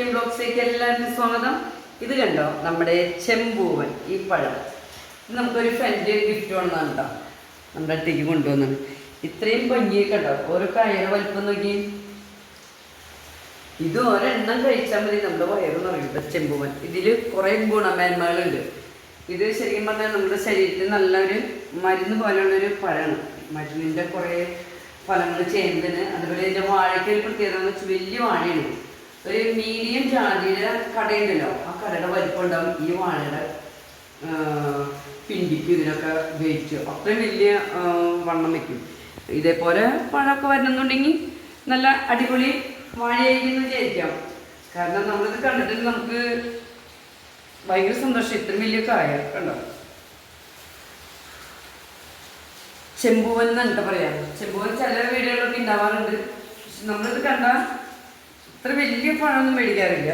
Kitchen ബ്ലോഗ്സിലേക്ക് എല്ലാവർക്കും സ്വാഗതം. ഇത് കണ്ടോ? നമ്മുടെ ചെമ്പൂവൻ ഈ പഴം. ഇത് നമുക്കൊരു ഫ്രണ്ട് ഗിഫ്റ്റ് വേണമെന്നാണ് കേട്ടോ. നമ്മുടെ അടുത്തേക്ക് കൊണ്ടുവന്നത്. ഇത്രയും ഭംഗിയൊക്കെ ഉണ്ടോ? ഓരോ കയറ് വലിപ്പം നോക്കി. ഇത് ഒരെണ്ണം കഴിച്ചാൽ മതി. നമ്മുടെ വയറ് നിറയും ചെമ്പൂവൻ. ഇതിൽ കുറേ ഗുണമേന്മകളുണ്ട്. ഇത് ശരിക്കും പറഞ്ഞാൽ നമ്മുടെ ശരീരത്തിന് നല്ലൊരു മരുന്ന് പോലെയുള്ളൊരു പഴമാണ്. മരുന്നിന്റെ കുറേ ഫലങ്ങൾ ചെയ്യുന്നതിന് അതുപോലെ ഇതിന്റെ വാഴയ്ക്ക് പ്രത്യേകത എന്ന് വെച്ചാൽ വലിയ വാഴയാണ്. ഒരു മീഡിയം ജാതിയുടെ കടയുണ്ടല്ലോ. ആ കടയുടെ വലിപ്പം ഉണ്ടാവും ഈ വാഴയുടെ പിണ്ടിക്ക് ഇതിനൊക്കെ ഉപയോഗിച്ചു. അത്രയും വലിയ വണ്ണം വെക്കും. ഇതേപോലെ പഴമൊക്കെ വരണമെന്നുണ്ടെങ്കിൽ നല്ല അടിപൊളി വാഴയായിരിക്കും വിചാരിക്കാം. കാരണം നമ്മളിത് കണ്ടിട്ട് നമുക്ക് ഭയങ്കര സന്തോഷം. ഇത്രയും വലിയ കായ കണ്ടോ? ചെമ്പൂവൻ എന്നിട്ട് പറയാം. ചെമ്പൂവൻ ചില വീടുകളിലൊക്കെ ഉണ്ടാവാറുണ്ട്. നമ്മളിത് കണ്ടാൽ ഇത്ര വലിയ പഴമൊന്നും മേടിക്കാറില്ല.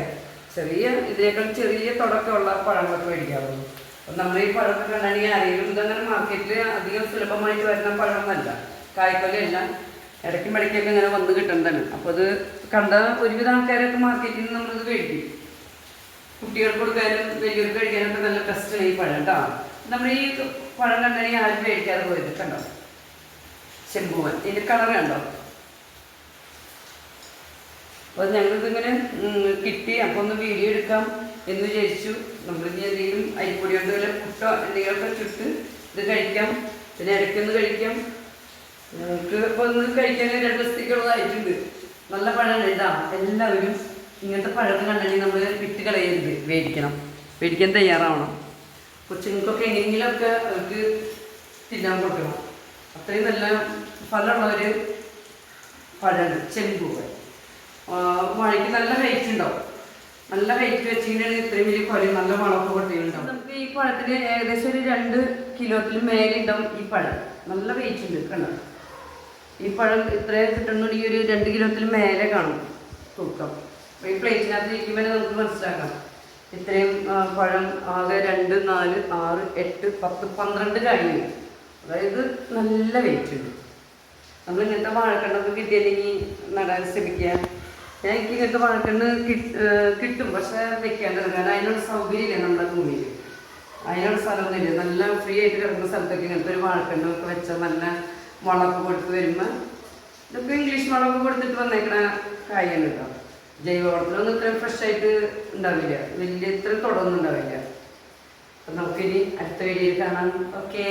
ചെറിയ ഇതിനേക്കാൾ ചെറിയ തുടക്കമുള്ള പഴങ്ങളൊക്കെ മേടിക്കാറുള്ളൂ. അപ്പം നമ്മൾ ഈ പഴമൊക്കെ കണ്ടാണെങ്കിൽ അറിയും ഇതങ്ങനെ മാർക്കറ്റിൽ അധികം സുലഭമായിട്ട് വരുന്ന പഴമൊന്നല്ല. കായ്ക്കൊലയല്ല ഇടയ്ക്കും ഇടയ്ക്കൊക്കെ ഇങ്ങനെ വന്ന് കിട്ടുന്നതാണ്. അപ്പോൾ അത് കണ്ട ഒരുവിധ ആൾക്കാരൊക്കെ മാർക്കറ്റിൽ നിന്ന് നമ്മളിത് മേടിക്കും. കുട്ടികൾക്ക് കൊടുക്കാനും വലിയവർക്ക് കഴിക്കാനൊക്കെ നല്ല ടെസ്റ്റാണ് ഈ പഴം കേട്ടോ നമ്മൾ ഈ പഴം കണ്ടാണെങ്കിൽ ആരും മേടിക്കാതെ പോയത് കണ്ടോ? ചെമ്പൂവൻ ഇതിന്റെ കളർ കണ്ടോ? അപ്പോൾ ഞങ്ങളിതിങ്ങനെ കിട്ടി. അപ്പോൾ ഒന്ന് വീഡിയോ എടുക്കാം എന്ന് വിചാരിച്ചു. നമ്മൾ ഇനി എന്തെങ്കിലും അരിപ്പൊടി കൊണ്ട് വല്ല പുട്ടോ എന്തെങ്കിലുമൊക്കെ ചുട്ട് ഇത് കഴിക്കാം. പിന്നെ ഇടയ്ക്കൊന്ന് കഴിക്കാം. ഞങ്ങൾക്ക് ഇപ്പോൾ ഒന്ന് കഴിക്കാൻ രണ്ട് ദിവസത്തേക്കുള്ളതായിട്ടുണ്ട്. നല്ല പഴമാണ് ഇതാ എല്ലാവരും ഇങ്ങനത്തെ പഴമൊക്കെ കണ്ടെങ്കിൽ നമ്മൾ വിട്ട് കളയരുത്. മേടിക്കണം. മേടിക്കാൻ തയ്യാറാവണം. കൊച്ചുങ്ങൾക്കൊക്കെ എങ്ങനെയെങ്കിലുമൊക്കെ അവർക്ക് തിന്നാൻ കൊടുക്കണം. അത്രയും നല്ല ഫലമുള്ള ഒരു പഴമാണ്. ചെമ്പൂവൻ. മഴയ്ക്ക് നല്ല ഹൈറ്റ് ഉണ്ടാവും നല്ല ഹൈറ്റ് വെച്ചിട്ടുണ്ടെങ്കിൽ ഇത്രയും വലിയ കൊലയും നല്ല വളമൊക്കെ കൊടുത്തിട്ടുണ്ടാവും നമുക്ക് ഈ പഴത്തിന് ഏകദേശം ഒരു രണ്ട് കിലോത്തിൽ മേലെ ഉണ്ടാവും ഈ പഴം. നല്ല വെയിറ്റ് ഉണ്ട് കണ്ടോ? ഈ പഴം ഇത്രയും കിട്ടുന്നുണ്ടെങ്കിൽ ഒരു രണ്ട് കിലോത്തിൽ മേലെ കാണും തൂക്കം. ഈ പ്ലേറ്റിനകത്ത് ഇരിക്കുമ്പോൾ നമുക്ക് മനസ്സിലാക്കാം. ഇത്രയും പഴം ആകെ രണ്ട് നാല് ആറ് എട്ട് പത്ത് പന്ത്രണ്ട് കഴിഞ്ഞു അതായത് നല്ല വെയിറ്റ് ഉണ്ട് നമ്മൾ ഇങ്ങനത്തെ വാഴക്കണ്ടൊക്കെ കിട്ടിയില്ലെങ്കിൽ നടാൻ ശ്രമിക്കുക. ഞാൻ എനിക്ക് ഇങ്ങനത്തെ വാഴക്കണ്ണ് കിട്ട്- പക്ഷെ വെക്കേണ്ടത് കാരണം അതിനുള്ള സൗകര്യമില്ല നമ്മുടെ ഭൂമിയിൽ. അതിനുള്ള സ്ഥലമൊന്നും ഇല്ല നല്ല ഫ്രീ ആയിട്ട് കിടക്കുന്ന സ്ഥലത്തൊക്കെ ഇങ്ങനത്തെ ഒരു വാഴക്കണ്ണ് ഒക്കെ വെച്ചാൽ നല്ല മുളക് കൊടുത്ത് വരുമ്പോൾ ഇതൊക്കെ ഇംഗ്ലീഷ് മുളക് കൊടുത്തിട്ട് വന്നേക്കണ കായാണ് കേട്ടോ ജൈവവളത്തിലൊന്നും ഇത്രയും ഫ്രഷ് ആയിട്ട് ഉണ്ടാവില്ല. വലിയ ഇത്രയും തുടർന്നുണ്ടാവില്ല അപ്പം നമുക്കിനി അടുത്ത വീഡിയോയിൽ കാണാം. ഓക്കേ.